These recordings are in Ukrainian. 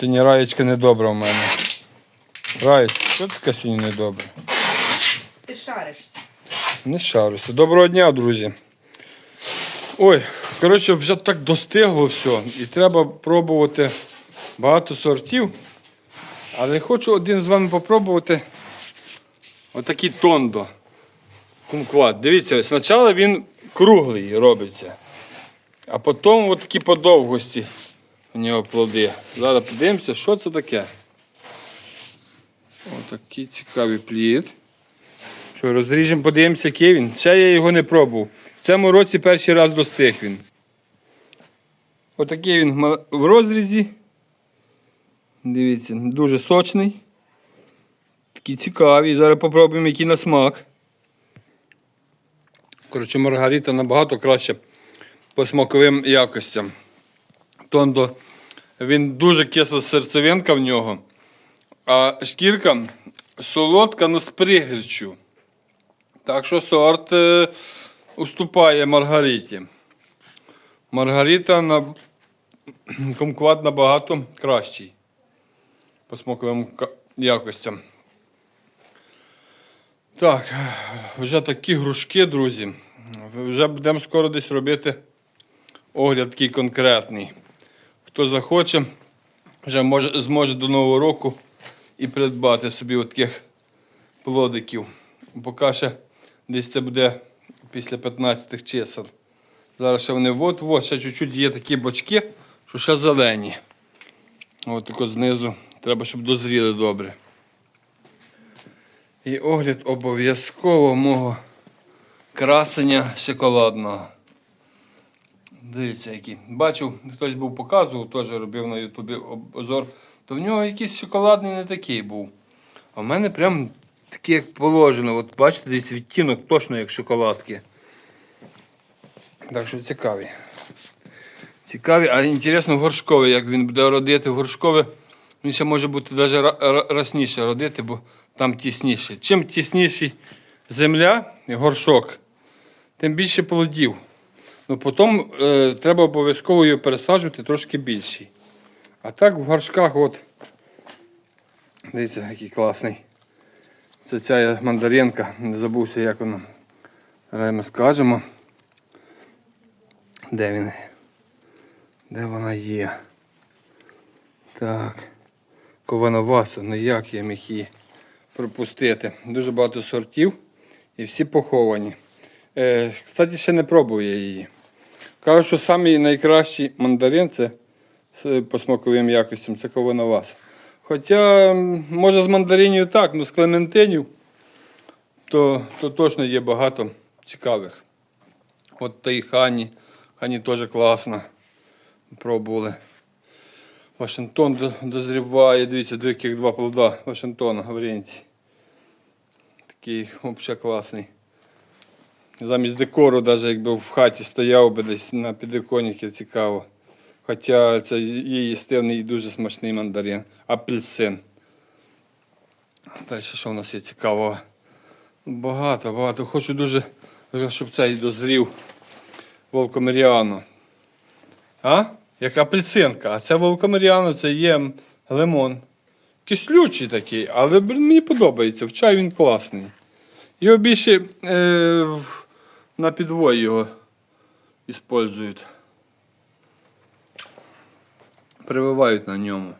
Сьогодні раєчка недобра в мене. Раєчка, що таке сьогодні недобре? Ти шаришся. Не шарюся. Доброго дня, друзі. Ой, коротше, вже так достигло все. І треба пробувати багато сортів. Але хочу один з вами попробувати отакий тондо. Кумкват. Дивіться, спочатку він круглий робиться. А потім от такі подовгості у нього плоди. Зараз подивимося, що це таке. Отакий цікавий плід. Що, розріжемо, подивимося, який він. Ще я його не пробував. В цьому році перший раз достиг він. Отакий він в розрізі. Дивіться, дуже сочний. Такий цікавий. Зараз попробуємо, який на смак. Коротше, маргарита набагато краще по смаковим якостям. Тондо, він дуже кисла серцевинка в нього, а шкірка солодка, але з пригірчю. Так що сорт е, уступає Маргариті. Маргарита на кумкват набагато кращий по смаковим якостям. Так, вже такі грушки, друзі. Вже будемо скоро десь робити огляд такий конкретний. Хто захоче, вже може, зможе до Нового року і придбати собі от таких плодиків. Поки ще десь це буде після 15 чисел. Зараз ще вони от-от, ще чуть-чуть є такі бочки, що ще зелені. От тако знизу. Треба, щоб дозріли добре. І огляд обов'язково мого красення шоколадного. Дивіться, який. Бачив, хтось був показував, теж робив на Ютубі обзор. То в нього якийсь шоколадний не такий був. А в мене прям такий, як положено. От бачите, десь відтінок точно як шоколадки. Так що цікаві. Цікаві, а інтересно горшковий, як він буде родити горшкове. Він ще може бути навіть расніше родити, бо там тісніше. Чим тісніший земля, горшок, тим більше плодів. Ну, потім е, треба обов'язково його пересаджувати трошки більший. А так в горшках, от, дивіться, який класний. Це ця мандаринка, не забувся, як вона. Зараз ми скажемо. Де він? Де вона є? Так. Ковановаса, ну як я міг її пропустити? Дуже багато сортів і всі поховані. Е, кстати, ще не пробував я її. Кажу, що самий найкращий мандарин це по смаковим якостям це ковановаса. Хоча, може, з мандаринів так, але з клементинів то, то точно є багато цікавих. От та і хані. Хані теж класно. Пробували. Вашингтон дозріває. Дивіться, до яких два плода Вашингтона Гавринці. Такий взагалі класний. Замість декору, навіть якби в хаті стояв би десь на підвіконнику, цікаво. Хоча це є їстивний і дуже смачний мандарин. Апельсин. Далі що в нас є цікавого? Багато, багато. Хочу дуже, щоб цей дозрів Волкомеріано. А? Як апельсинка. А це Волкомеріано, це є лимон. Кислючий такий, але мені подобається. В чай він класний. Його більше е, на підвой його використовують. Прививають на ньому.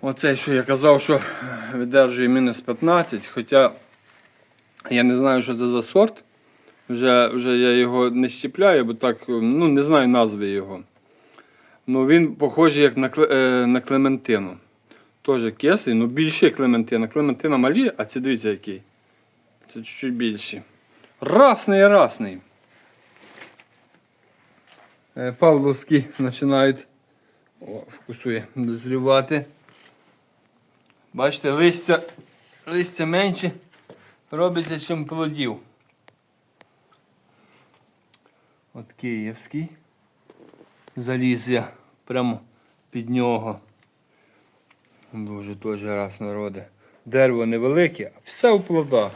Оцей, що я казав, що видержує мінус 15, хоча я не знаю, що це за сорт. Вже, вже я його не щіпляю, бо так, ну не знаю назви його. Ну він похожий як на, е, на Клементину. Теж кислий, ну більше Клементина. Клементина малі, а це дивіться який. Це чуть-чуть більші. Расний, расний. Е, Павловські починають о, вкусує дозрівати. Бачите, листя, листя менше робиться, ніж плодів. От київський. Заліз я прямо під нього. Дуже теж раз народи. Дерево невелике, а все у плодах.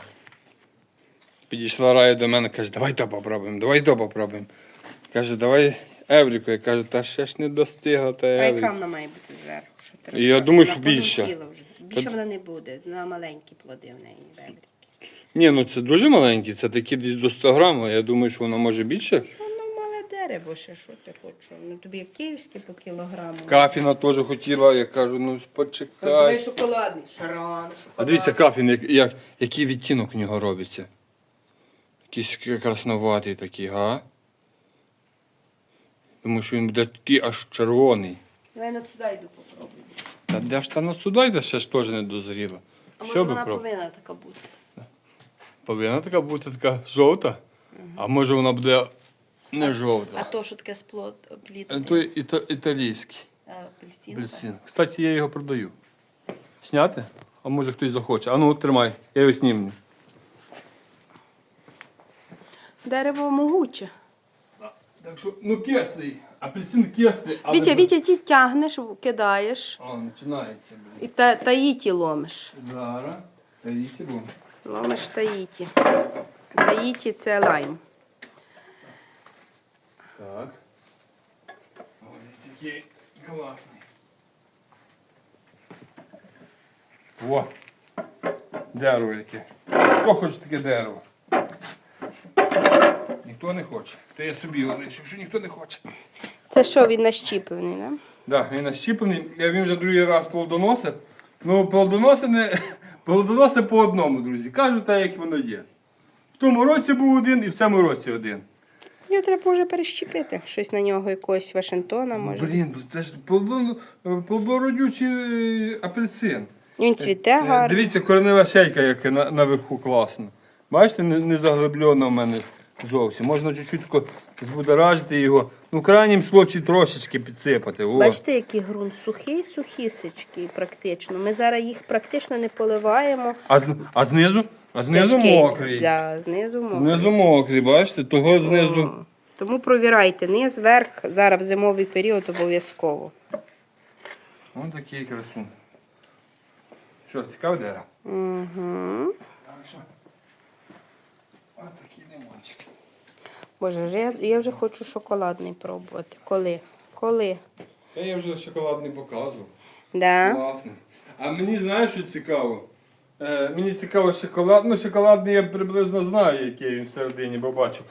Підійшла рая до мене, каже, давай то попробуємо, давай то попробуємо. Каже, давай Евріку, я кажу, та ще ж не достигла та А яка вона має бути зверху? Що ти я розказуєш? думаю, що Вона більше. вже. Більше вона не буде. На маленькі плоди в неї бебрики. Ні, ну це дуже маленькі, це такі десь до 100 грам, а я думаю, що воно може більше. Ну, мале дерево ще, що ти хочеш? Ну тобі як київське по кілограму. Кафіна теж хотіла, я кажу, ну Тож почекай. шоколадний. Шаран, шоколадний. А дивіться, кафін, як, як, який відтінок в нього робиться. Якийсь красноватий такий, га? Думаю, що він буде такий аж червоний. Давай на туди йду попробуй. Та де ж та на сюди йде, ще ж теж не дозріла. А Що може би вона про... повинна така бути? Повинна така бути така жовта, а може вона буде не А жовта. то, що таке сплод плід. А то іта- італійський. Апельсин. Апельсин. Кстати, я його продаю. Сняти? А може хтось захоче. А ну тримай, я його снімлю. Дерево могуче. Так що, ну кисний. Апельсин кисний. але- Вітя, Вітя, ті тягнеш, кидаєш О, починається. блін. і та, таїті ломиш. Зараз. Таїті бо. Ломиш таїті. Таїті це лайм. Так. Ой, який класний. О! Дерево яке. Хто хоче таке дерево? Ніхто не хоче. То я собі лишив, що ніхто не хоче. Це що, він нащіплений, да? Так, він нащіплений, я він вже другий раз плодоносить. Ну, плодоноси не плодоноси по одному, друзі. Кажу так, як воно є. В тому році був один і в цьому році один. Його треба вже перещепити. Щось на нього якогось Вашингтона може. Блін, ну це ж плодон- плодородючий е, апельсин. Він цвіте Е, гарно. Дивіться, коренева шейка, яка на, наверху класно. Бачите, не, не заглиблено в мене зовсім. Можна чуть-чуть збудоражити його. Ну, в крайнім случаї трошечки підсипати. О. Бачите, який ґрунт сухий, сухісечки практично. Ми зараз їх практично не поливаємо. А, з- а знизу? А знизу Тяжкий. мокрий. Да, знизу мокрий. Знизу мокрий, бачите? Того знизу. Тому провірайте низ, верх, зараз в зимовий період обов'язково. Ось такий красун. Що, цікаве дерево? Угу. Так що. Ось такі лимончики. Боже, я, я вже хочу шоколадний пробувати. Коли? Коли? Та я вже шоколадний показував. Да? Класний. А мені знаєш, що цікаво? Е, мені цікаво шоколад. Ну, шоколадний я приблизно знаю, який він всередині, бо бачу.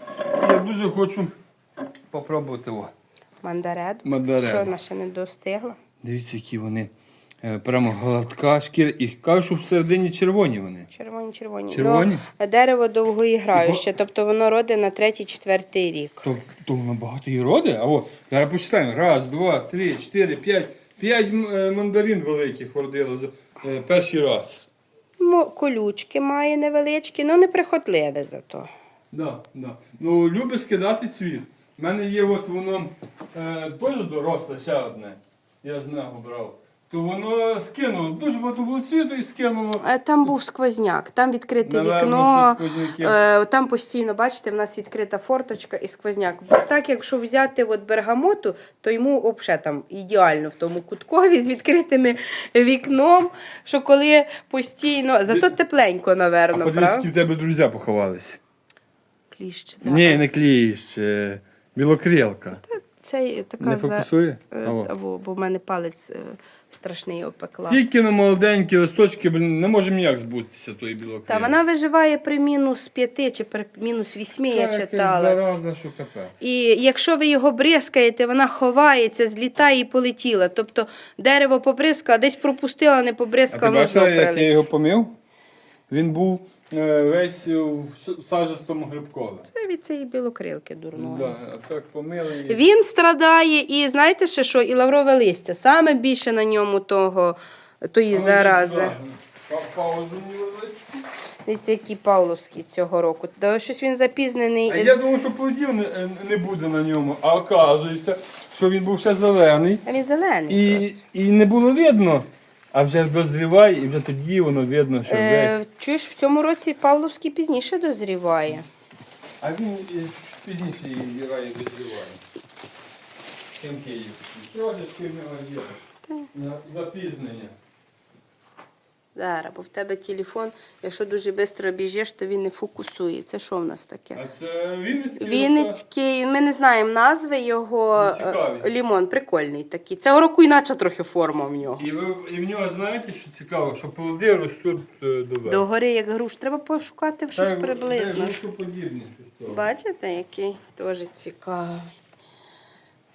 Я дуже хочу попробувати. О. Мандаред. Мандаред. Що вона ще не достигла? Дивіться, які вони. Е, прямо гладка шкіра. І кажуть, що всередині червоні вони. Червоні, червоні. Червоні? Ну, дерево довгоіграюче, тобто воно родить на третій, четвертий рік. То, то воно багато і роди. А о, зараз почитаємо. Раз, два, три, чотири, п'ять. П'ять е, мандарин великих родило за е, перший раз. Мо- Колючки має невеличкі, ну неприхотливе зато. Да, да. Ну, любиш скидати цвіт. У мене є от воно е, теж доросле, ще одне. Я з нього брав. То воно скинуло. Дуже багато було цвіту і скинуло. Е, Там був сквозняк, там відкрите Наверно, вікно, що сквозняки. е, там постійно, бачите, в нас відкрита форточка і сквозняк. Бо так, якщо взяти от бергамоту, то йому взагалі там ідеально в тому куткові з відкритими вікном, що коли постійно, зато тепленько, А наверно, подивись, в тебе друзі поховались. Кліщ. да. Ні, не кліщ, е, білокрилка. Це така Не фокусує? е, А, во. Або, бо в мене палець е, страшний опекла. Тільки на молоденькі листочки, блін, не можемо ніяк збутися тої білокрилки. Та вона виживає при мінус 5 чи при мінус 8, я читала. Зараза, що капець. І якщо ви його бризкаєте, вона ховається, злітає і полетіла. Тобто дерево побризкала, десь пропустила, не А ти побризкала, бачила, як я його помив? Він був е, весь в ш- сажистому грибкові. Це від цієї білокрилки дурної. Да, а так помили. і- Він страдає, і знаєте ще що? І лаврове листя. Саме більше на ньому того, тої зарази. Па- Паузу невеличку. Дивіться, які Павловські цього року. Да, щось він запізнений. А я думав, що плодів не, не буде на ньому, а оказується, що він був ще зелений. А він зелений. І, просто. і не було видно, а вже дозріває, і вже тоді воно видно, що Е, весь. чуєш, в цьому році Павловський пізніше дозріває. А він е, чуть пізніше її грає дозріває. Чим Київ. Трошечки в нього є. на- Запізнення. Зараз, бо в тебе телефон, якщо дуже швидко біжиш, то він не фокусує. Це що в нас таке? А це Вінницький? Вінницький, ми не знаємо назви його. Ну, е, Лімон, прикольний такий. Цього року іначе трохи форма в нього. І, ви, і в нього знаєте, що цікаво, що плоди ростуть е, до верху. Догори як груш. Треба пошукати щось приблизно. подібне щось. Бачите, який теж цікавий.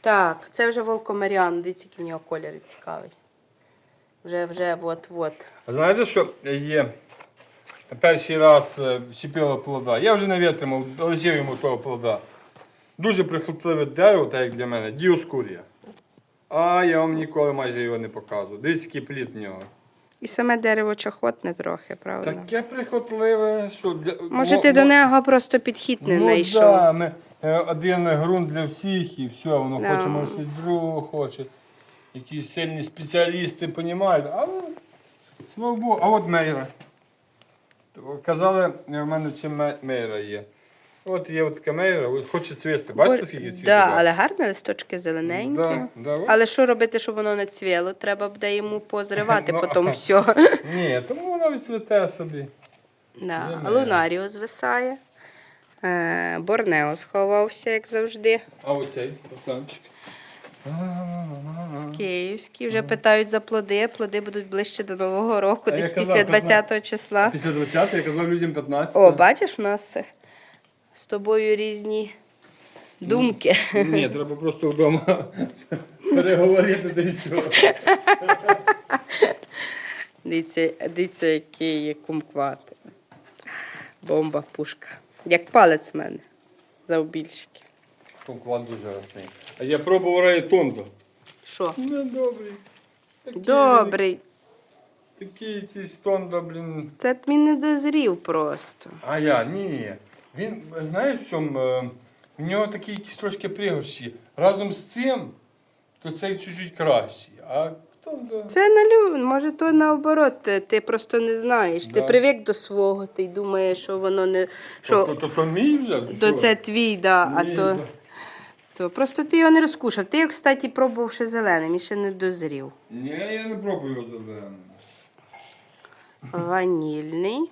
Так, це вже волкомаріан. Дивіться, який в нього колір цікавий. Вже, вже, от-от. А знаєте, що є? Перший раз е, вчепило плода. Я вже не витримав, лишив йому того плода. Дуже прихотливе дерево, так як для мене, діоскурія. А я вам ніколи майже його не показую. Дивіться, який плід в нього. І саме дерево чахотне трохи, правда? Таке прихотливе, що для. Може, мо- ти до нього просто підхід не ну, знайшов. Да, ми, е, один ґрунт для всіх і все, воно Да. хоче, може щось друге хоче. Якісь сильні спеціалісти розуміють. А ну, слава Богу, а от мейра. Казали, в мене чи мейра є. От є от от хоче цвісти. Бачите, скільки цвіту? Да, але гарні листочки зелененькі. Да, да, от. Але що робити, щоб воно не цвіло? Треба буде йому позривати Ну, потім все. Ні, тому воно відцвіте собі. Да. Немає. Лунаріо звисає. Е, Борнео сховався, як завжди. А оцей, пацанчик. Київський. Вже питають за плоди. Плоди будуть ближче до Нового року, А я десь казав, після 20 числа. Після 20 я казав людям 15. О, бачиш, у нас з тобою різні думки. Ні, треба просто вдома переговорити та й все. Дивіться, дивіться, який є кумкват. Бомба, пушка. Як палець в мене. Завбільшки. Кумкват дуже росний. А я пробував рей тондо. Що? Не добрий. Такий, Добрий. Такий якийсь тондо, блін. Це він не дозрів просто. А я, ні. Він, знаєш, в чому? е, В нього такі якісь трошки пригорщі. Разом з цим, то цей чуть-чуть кращий. А тондо. Це налю, може, то наоборот, ти, ти просто не знаєш. Ти Да. привик до свого, ти думаєш, що воно не. То, Що то, то, то мій вже? то це твій, да, а Мій, то, да. То. Просто ти його не розкушав. Ти, кстати, пробував ще зеленим і ще не дозрів. Ні, я не пробую його зеленим. Ванільний.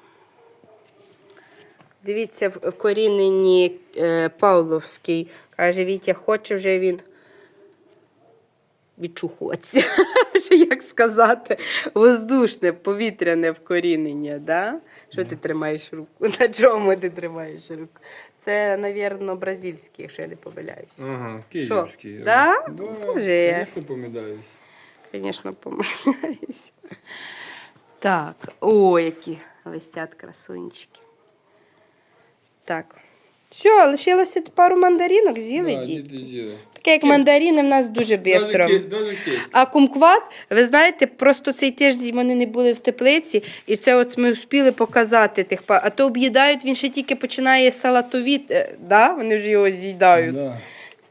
Дивіться, в корінені е, Павловський. Каже, Вітя, хоче вже він відчухуватися. Що як сказати? Воздушне, повітряне вкорінення, да? Що ти тримаєш руку? На чому ти тримаєш руку? Це, навірно, бразильський, якщо я не помиляюсь. Ага, київський. Да? Да, звісно, помидаюсь. Звісно, помиляюсь. Так, о, які висять красунчики. Так. Все, лишилося пару мандаринок, з'їли Да, діти. діти з'їли. Таке як мандарини в нас дуже швидко. ки-. А кумкват, ви знаєте, просто цей тиждень вони не були в теплиці, і це от ми встигли показати тих па. А то об'їдають, він ще тільки починає салатовіт, е, да? вони вже його з'їдають. Да.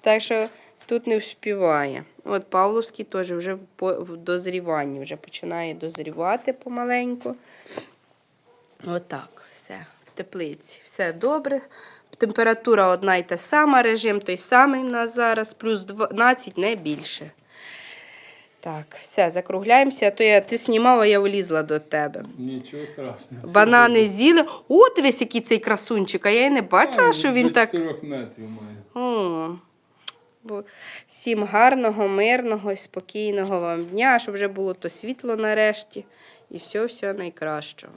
Так що тут не вспіває. От Павловський теж вже по в дозріванні, вже починає дозрівати помаленьку. Отак, все, в теплиці. Все добре. Температура одна й та сама, режим той самий у нас зараз, плюс 12, не більше. Так, все, закругляємося, а то я, ти знімав, а я влізла до тебе. Нічого страшного. Банани з'їли. О, дивись, який цей красунчик, а я й не бачила, що він так. 4 метрів має. О, всім гарного, мирного і спокійного вам дня, щоб вже було то світло нарешті. І все, все найкращого.